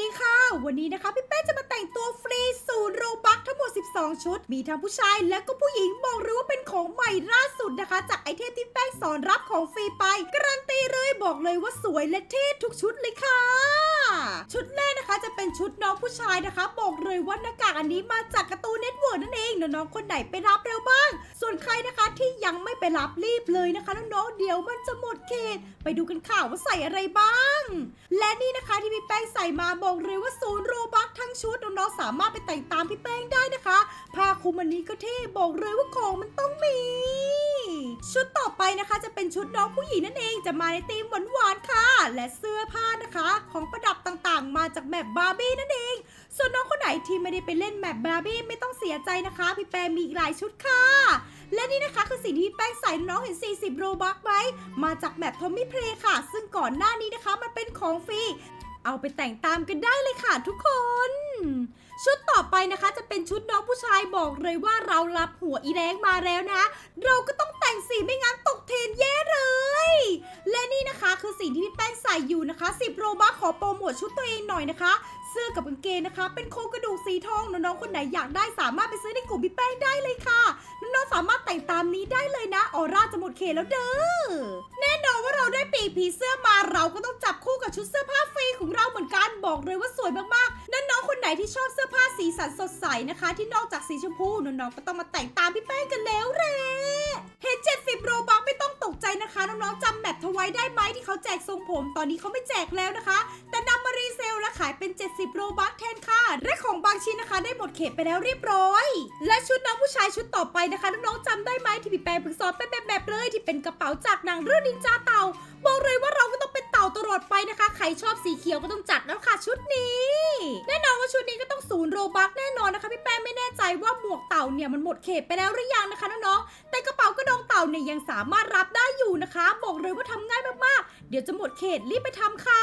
ดีค่ะ วันนี้นะคะพี่เป้จะมาแต่งตัวฟรีศูนย์โรบัคทั้งหมด 12 ชุด มีทั้งผู้ชายและก็ผู้หญิงบอกเลยว่าเป็นของใหม่ล่าสุดนะคะ จากไอเทมที่แป้งสอนรับของฟรีไป การันตีเลยบอกเลยว่าสวยและเท่ทุกชุดเลยค่ะ ชุดแรกนะคะจะเป็นชุดน้องผู้ชายนะคะ บอกเลยว่าหน้ากากอันนี้มาจากการ์ตูนเน็ตเวิร์กนั่นเองน้องๆคนไหนไปรับเร็วบ้าง ส่วน ที่ยังไม่ไปรับรีบเลยนะคะน้องๆเดี๋ยวมันจะหมดเขต ไปดูกันข่าวว่าใส่อะไรบ้าง และนี่นะคะที่พี่แป้งใส่มาบอกเลยว่าศูนย์โรบัคทั้งชุดน้องๆสามารถไปแต่งตามพี่แป้งได้นะคะผ้าคลุมอันนี้ก็เท่บอกเลยว่าของมันต้องมีชุดต่อไปนะคะจะเป็นชุดน้องผู้หญิงนั่นเองจะมาในธีมหวานๆค่ะ และเสื้อผ้านะคะ ของประดับต่างๆ มาจากแมปบาร์บี้นั่นเอง ส่วนน้องคนไหนที่ไม่ได้ไปเล่นแมปบาร์บี้ไม่ต้องเสียใจนะคะ พี่แป้งมีอีกหลายชุดค่ะ และนี่นะคะคือสิ่งที่แป้งใส่น้องเห็น 40 โรบัคไหมมาจากแมปทอมมี่เพลย์ค่ะ ซึ่งก่อนหน้านี้นะคะมันเป็นของฟรี เอาไปแต่งตามกันได้เลยค่ะทุกคน ชุดต่อไปนะคะจะเป็นชุดน้องผู้ชายบอกเลยว่าเรารับหัวอีแรงมาแล้วนะ เราก็ต้อง แต่งสีไม่งั้นตกเทรนแย่เลย และนี่นะคะคือสิ่งที่พี่แป้งใส่อยู่นะคะ10โรบัคขอโปรโมทชุดตัวเองหน่อยนะคะ เสื้อกับกางเกงนะคะ เป็นโครงกระดูกสีทองน้องๆคนไหนอยากได้สามารถไปซื้อในกลุ่มพี่แป้งได้เลยค่ะน้องๆสามารถแต่งตามนี้ได้เลยนะออร่าจะหมดเขตแล้วเด้อแน่นอนว่าเราได้ปีกผีเสื้อมาเราก็ต้องจับคู่กับชุดเสื้อผ้าฟรีของเราเหมือนกันบอกเลยว่าสวยมากๆน้องๆคนไหนที่ชอบเสื้อผ้าสีสันสดใสนะคะ ที่นอกจากสีชมพูน้องๆก็ต้องมาแต่งตามพี่แป้งกันแล้วเห็น องๆจำแมทไว้ได้ไหมที่เขาแจกทรงผม ตอนนี้เขาไม่แจกแล้วนะคะ แต่นำมารีเซลและขายเป็น 70 โรบัคแทนค่ะและของบางชิ้นนะคะได้หมดเขตไปแล้วเรียบร้อย และชุดน้องผู้ชายชุดต่อไปนะคะน้องๆจำได้ไหมที่พี่แปงเพิ่งสอนเป็นแบบแบบๆเลย ที่เป็นกระเป๋าจากหนังเรื่องนินจาเต่าบอกเลยว่าเราก็ต้องเป็นเต่าตลอดไปนะคะ ใครชอบสีเขียวก็ต้องจัดแล้วค่ะชุดนี้แน่นอน ว่าชุดนี้ก็ต้องศูนย์โรบัคแน่นอนนะคะพี่แป้งไม่แน่ใจว่าหมวกเต่าเนี่ยมันหมดเขตไปแล้วหรือยังนะคะน้องๆแต่กระเป๋ากระดองเต่าเนี่ยยังสามารถรับได้อยู่นะคะ บอกเลยว่าทำง่ายมากๆ เดี๋ยวจะหมดเขตรีบไปทำค่ะ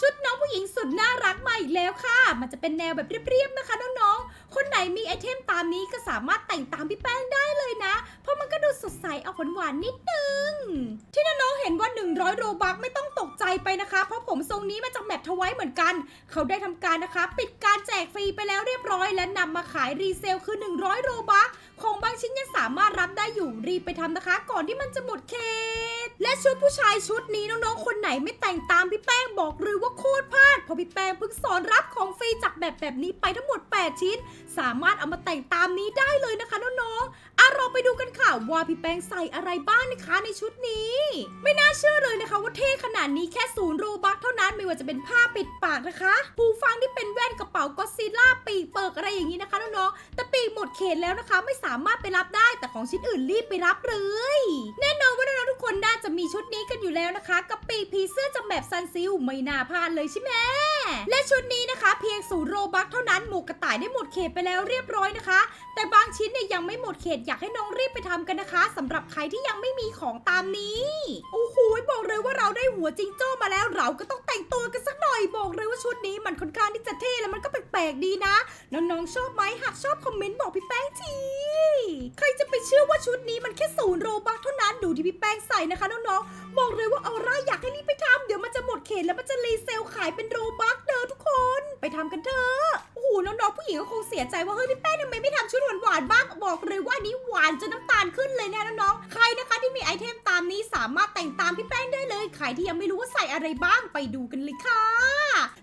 ชุดน้องผู้หญิงสุดน่ารักมาอีกแล้วค่ะ มันจะเป็นแนวแบบเรียบๆนะคะน้องๆคนไหนมีไอเทมตามนี้ก็สามารถแต่งตามพี่แป้งได้เลยนะ เพราะมันก็ดูสดใสเอาหวานๆนิดนึง ที่น้องๆเห็นว่า 100 โรบัคไม่ต้องตกใจไปนะคะ เพราะผมทรงนี้มาจากแมปทวายเหมือนกัน เขาได้ทำการนะคะ ปิดการแจกฟรีไปแล้วเรียบร้อย และนำมาขายรีเซลคือ 100 โรบัคของบางชิ้นยังสามารถรับได้อยู่รีบไปทำนะคะ ก่อนที่มันจะหมดเขตและชุดผู้ชายชุดนี้น้องๆคนไหนไม่แต่งตามพี่แป้งบอกเลยว่าโคตรพลาดเพราะพี่แป้งเพิ่งสอนรับของฟรีจากแบบแบบนี้ไปทั้งหมด 8 ชิ้น สามารถเอามาแต่งตามนี้ได้เลยนะคะน้องๆอะเราไปดูกันค่ะว่าพี่แป้งใส่อะไรบ้างนะคะในชุดนี้ ไม่น่าเชื่อเลยนะคะว่าเท่ขนาดนี้แค่ศูนย์โรบัคเท่านั้นไม่ว่าจะเป็นผ้าปิดปากนะคะหูฟังที่เป็นแว่นกระเป๋าก็ซิล่าปีกเปิกอะไรอย่างนี้นะคะน้องๆแต่ปีกหมดเขตแล้วนะคะ ไม่สามารถไปรับได้แต่ของชิ้นอื่นรีบไปรับเลย แน่นอนว่าน้องๆทุกคนน่าจะมีชุดนี้กันอยู่แล้วนะคะ กับปีกผีเสื้อจากแบบซันซิลไม่น่าพลาดเลยใช่ไหม และชุดนี้นะคะ เพียงศูนย์โรบัคเท่านั้นหมูกระต่ายได้หมดเขตไปแล้วเรียบร้อยนะคะ แต่บางชิ้นเนี่ยยังไม่หมดเขตอยากให้น้องรีบไปทำกันนะคะสำหรับใครที่ยังไม่มีของตามนี้โอ้โหบอกเลยว่าเราได้หัวจิงโจ้มาแล้วเราก็ต้องแต่งตัวกันสักหน่อยบอกเลยว่าชุดนี้มันค่อนข้างที่จะเท่และมันก็แปลกๆดีนะน้องๆชอบไหมหากชอบคอมเมนต์บอกพี่แป้งทีใครจะไปเชื่อว่าชุดนี้มันแค่ศูนย์โรบัคเท่านั้นดูที่พี่แป้งใส่นะคะน้องๆบอกเลยว่าออร่าอยากให้รีบไปทำเดี๋ยวมันจะหมดเขตแล้วมันจะรีเซลขายเป็นโรบัคเด้อทุก ทำกันเถอะโอ้โหน้องๆผู้หญิงก็คงเสียใจว่าเฮ้ยพี่แป้งทำไมไม่ทำชุดหวานๆบ้างบอกเลยว่าอันนี้หวานจนน้ำตาลขึ้นเลยนะน้องๆใครนะคะที่มีไอเทมตามนี้สามารถแต่งตามพี่แป้งได้เลยใครที่ยังไม่รู้ว่าใส่อะไรบ้างไปดูกันเลยค่ะ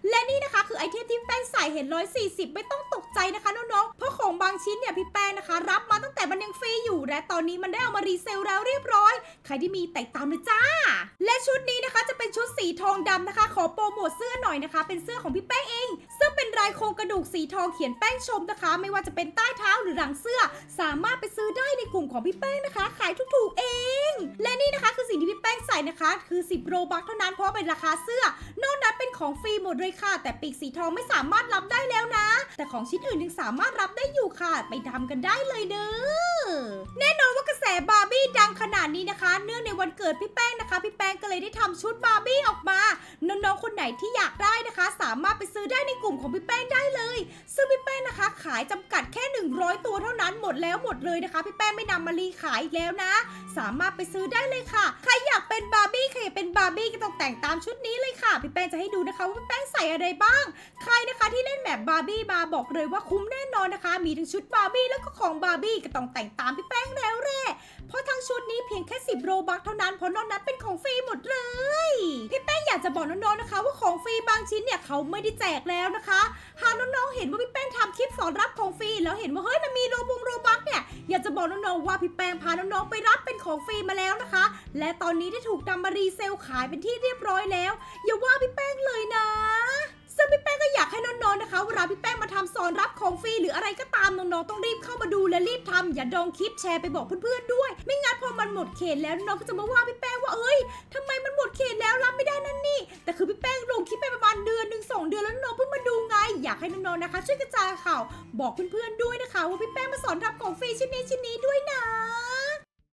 และนี่นะคะคือไอเทมที่พี่แป้งใส่เห็น140 ไม่ต้องตกใจนะคะน้องๆ ชิ้นเนี่ยพี่แป้งนะคะ รับมาตั้งแต่มันยังฟรีอยู่และตอนนี้มันได้เอามารีเซลแล้วเรียบร้อย ใครที่มีแต่ตามเลยจ้า และชุดนี้นะคะจะเป็นชุดสีทองดำนะคะ ขอโปรโมทเสื้อหน่อยนะคะ เป็นเสื้อของพี่แป้งเอง ซึ่งเป็นลายโครงกระดูกสีทองเขียนแป้งชมนะคะ ไม่ว่าจะเป็นใต้เท้าหรือหลังเสื้อ สามารถไปซื้อได้ในกลุ่มของพี่แป้งนะคะ ขายถูกๆเอง และนี่นะคะคือสิ่งที่พี่แป้ง ใส่นะคะ คือ 10 โรบัคเท่านั้นเพราะเป็นราคาเสื้อนอกนั้นเป็นของฟรีหมดเลยค่ะ แต่ปีกสีทองไม่สามารถรับได้แล้วนะ แต่ของชิ้นอื่นยังสามารถรับได้อยู่ค่ะ ไปทำกันได้เลยเด้อแน่นอนว่ากระแสบาร์บี้ดังขนาดนี้นะคะ เนื่องในวันเกิดพี่แป้งนะคะ พี่แป้งก็เลยได้ทำชุดบาร์บี้ออกมาน้องๆคนไหนที่อยากได้นะคะ สามารถไปซื้อได้ในกลุ่มของพี่แป้งได้เลย ขายจำกัดแค่ 100 ตัวเท่านั้นหมดแล้วหมดเลยนะคะ พี่แป้งไม่นำมารีขายอีกแล้วนะ สามารถไปซื้อได้เลยค่ะ ใครอยากเป็นบาร์บี้ใครอยากเป็นบาร์บี้ก็ต้องแต่งตามชุดนี้เลยค่ะ พี่แป้งจะให้ดูนะคะว่าพี่แป้งใส่อะไรบ้าง ใครนะคะที่เล่นแบบบาร์บี้มาบอกเลยว่าคุ้มแน่นอนนะคะ มีทั้งชุดบาร์บี้แล้วก็ของบาร์บี้ก็ต้องแต่งตามพี่แป้งแล้วแหละเพราะทั้งชุดนี้เพียงแค่10โรบัคเท่านั้นเพราะนอกนั้นเป็นของฟรีหมดเลย พี่แป้งอยากจะบอกน้องๆนะคะ ว่าของฟรีบางชิ้นเนี่ยเขาไม่ได้แจกแล้วนะคะ หากน้องๆเห็นว่าพี่แป้งทำคลิปสอนรับของฟรีแล้วเห็นว่าเฮ้ยมันมีโรบุงโรบัคเนี่ยอยากจะบอกน้องๆว่าพี่แป้งพาน้องๆไปรับเป็นของฟรีมาแล้วนะคะ และตอนนี้ได้ถูกนำมารีเซลขายเป็นที่เรียบร้อยแล้ว อย่าว่าพี่แป้งเลยนะซึ่งพี่แป้งก็อยากให้น้องๆนะคะเวลาพี่แป้งมาทำสอนรับของฟรีหรืออะไรก็ตามน้องๆต้องรีบเข้ามาดูและรีบทำอย่าดองคลิปแชร์ไปบอกเพื่อนๆด้วย ไม่งั้นพอมันหมดเขตแล้วน้องๆก็จะมาว่าพี่แป้งว่าเอ้ยทำไมมันหมดเขตแล้วรับไม่ได้นั่นนี่ากให้น้องๆนะคะ ช่วยกระจายข่าวบอกเพื่อนๆด้วยนะคะ ว่าพี่แป้งมาสอนทำของฟรีชิ้นนี้ชิ้นนี้ด้วยนะ